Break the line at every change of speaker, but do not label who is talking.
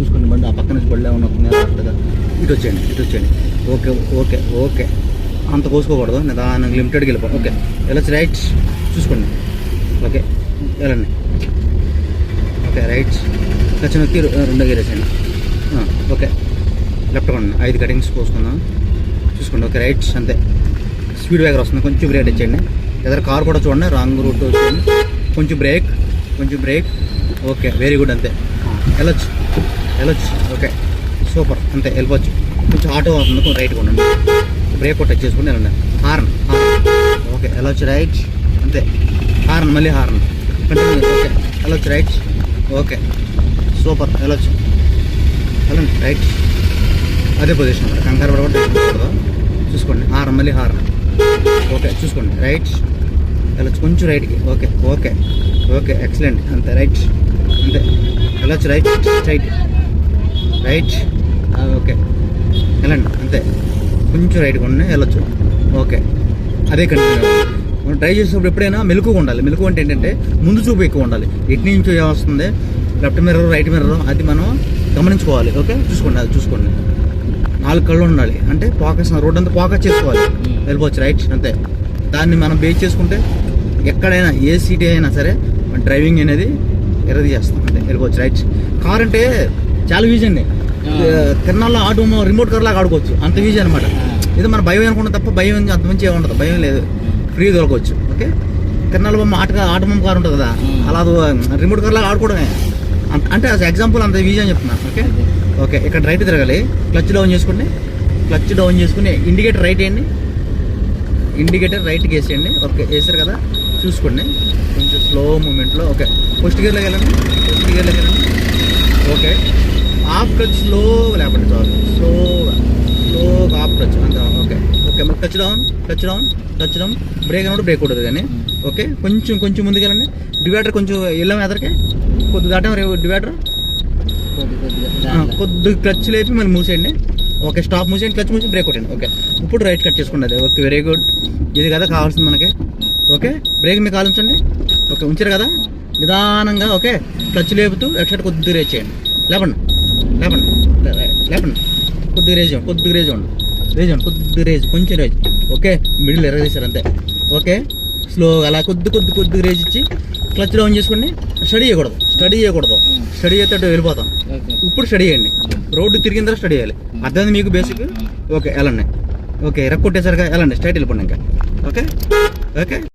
చూసుకోండి బండి ఆ పక్కన నుంచి బళ్ళు ఏమైనా వస్తున్నాయా? కరెక్ట్గా ఇటు వచ్చేయండి ఇటు వచ్చేయండి. Okay okay okay. అంత కోసుకోకూడదు నిదానంగా లిమిటెడ్కి వెళ్ళిపో. ఓకే వెళ్ళొచ్చు రైట్. చూసుకోండి. ఓకే వెళ్ళండి. Okay right. ఖచ్చితంగా తీరు రెండో గేర్ వేసేయండి. ఓకే. లెఫ్ట్ కొండి ఐదు కటింగ్స్ పోసుకుందాం చూసుకోండి ఓకే రైట్. అంతే. స్పీడ్ బ్రేకర్ వస్తుంది కొంచెం బ్రేక్ ఇచ్చేయండి. ఎదురు కార్ కూడా చూడండి రాంగ్ రూట్ వచ్చేయండి కొంచెం బ్రేక్ కొంచెం బ్రేక్. ఓకే వెరీ గుడ్ అంతే. వెళ్ళొచ్చు. వెళ్ళొచ్చు ఓకే సూపర్ అంతే వెళ్ళిపోవచ్చు కొంచెం ఆటో అవుతుంది కొంచెం రైట్ ఉండండి బ్రేక్ కూడా టచ్ చేసుకుని వెళ్ళండి హార్న్ హార్న్ ఓకే వెళ్ళొచ్చు రైట్ అంతే. హార్న్ మళ్ళీ హార్న్ కంటిన్యూ ఓకే వెళ్ళొచ్చు రైట్ ఓకే సూపర్ వెళ్ళొచ్చు వెళ్ళండి రైట్ అదే పొజిషన్ అన్నమాట. కంగారు పడకూడదు చూసుకోండి. హార్న్ మళ్ళీ హార్న్ ఓకే చూసుకోండి. రైట్ వెళ్ళొచ్చు కొంచెం రైట్కి ఓకే ఓకే ఓకే ఎక్సలెంట్ అంతే రైట్ అంతే. వెళ్ళొచ్చు రైట్ రైట్ రైట్ ఓకే వెళ్ళండి. అంతే. కొంచెం రైట్గా ఉండి వెళ్ళొచ్చు. ఓకే అదే కంటిన్యూ మనం ట్రై చేసేటప్పుడు ఎప్పుడైనా మెలకుగా ఉండాలి. మెలకు అంటే ఏంటంటే ముందు చూపు ఎక్కువ ఉండాలి. ఎటు నుంచి వస్తుంది? లెఫ్ట్ మిర్రర్ రైట్ మిర్రర్ అది మనం గమనించుకోవాలి. ఓకే చూసుకోండి. అది చూసుకోండి. నాలుగు కళ్ళు ఉండాలి. అంటే ఫోకస్ రోడ్ అంతా ఫోకస్ చేసుకోవాలి. వెళ్ళిపోవచ్చు. రైట్ అంతే. దాన్ని మనం బేస్ చేసుకుంటే ఎక్కడైనా ఏ సిటీ అయినా సరే మన డ్రైవింగ్ అనేది ఎర్రది చేస్తాం. అంటే వెళ్ళిపోవచ్చు. రైట్ కార్ అంటే చాలా ఈజీ అండి తిరణాల్లో ఆటో రిమోట్ కార్ లాగా ఆడుకోవచ్చు. అంత ఈజీ అనమాట ఇది మన భయం అనుకుంటే తప్ప భయం అంత మంచి ఉండదు. భయం లేదు. ఫ్రీ దొరకవచ్చు. ఓకే? తిరణాల బొమ్మ ఆట ఆట బొమ్మ కార్ ఉంటుంది కదా? అలా అది రిమోట్ కార్ లాగా ఆడుకోవడమే. అంటే ఎగ్జాంపుల్ అంత ఈజీ అని చెప్తున్నా. ఓకే? ఓకే ఇక్కడ రైట్ తిరగాలి. క్లచ్ డౌన్ చేసుకోండి క్లచ్ డౌన్ చేసుకుని ఇండికేటర్ రైట్ వేయండి. ఇండికేటర్ రైట్కి వేసేయండి. ఓకే వేసారు కదా? చూసుకోండి. కొంచెం స్లో మూమెంట్లో ఓకే ఫస్ట్ గేర్లోకి వెళ్ళండి. ఫస్ట్ గేర్లోకి వెళ్ళండి. హాఫ్ క్లచ్ స్లోగా లేపండి చాలు స్లోగా స్లోగా హాఫ్ క్లచ్ అంత ఓకే ఓకే మరి touch down touch down touch down brake అన్నప్పుడు బ్రేక్ ఉండదు కానీ ఓకే కొంచెం కొంచెం ముందుకు వెళ్ళండి. డివైడర్ కొంచెం వెళ్ళాం ఎదరికి కొద్ది దాటం రేపు డివైడర్
కొద్ది కొద్దిగా
క్లచ్ లేపి మళ్ళీ మూసేయండి. ఓకే స్టాప్ మూసేయండి క్లచ్ మూసి బ్రేక్ కొట్టండి. ఓకే ఇప్పుడు రైట్ కట్ చేసుకోండి అది. ఓకే వెరీ గుడ్ ఇది కదా కావాల్సింది మనకి. ఓకే బ్రేక్ మీకు ఆలోచించండి ఓకే ఉంచారు కదా? నిదానంగా ఓకే క్లచ్ లేపుతూ ఎక్స్ట్రా కొద్దిగా రేజ్ చేయండి. లేపండి. లేపండి. లేపండి. కొద్దిగా రేజ్ కొద్దిగా రేజ్ ఇవ్వండి రేజ్ ఇవ్వండి కొద్దిగా రేజ్ కొంచెం రేజ్. ఓకే? మిడిల్ ఎర్ర చేశారు అంతే. ఓకే? స్లోగా అలా కొద్ది కొద్ది కొద్దిగా రేజ్ ఇచ్చి క్లచ్ డౌన్ చేసుకోండి. స్టడీ చేయకూడదు స్టడీ చేయకూడదు. స్టడీ అటు వెళ్ళిపోతాం. ఇప్పుడు స్టడీ చేయండి. రోడ్డు తిరిగిన తర్వాత స్టడీ చేయాలి. అర్థమైంది మీకు బేసిక్ ఓకే వెళ్ళండి. ఓకే రెక్కొట్టేసరిగా వెళ్ళండి. స్ట్రైట్ వెళ్ళిపోండి ఇంకా. ఓకే? ఓకే?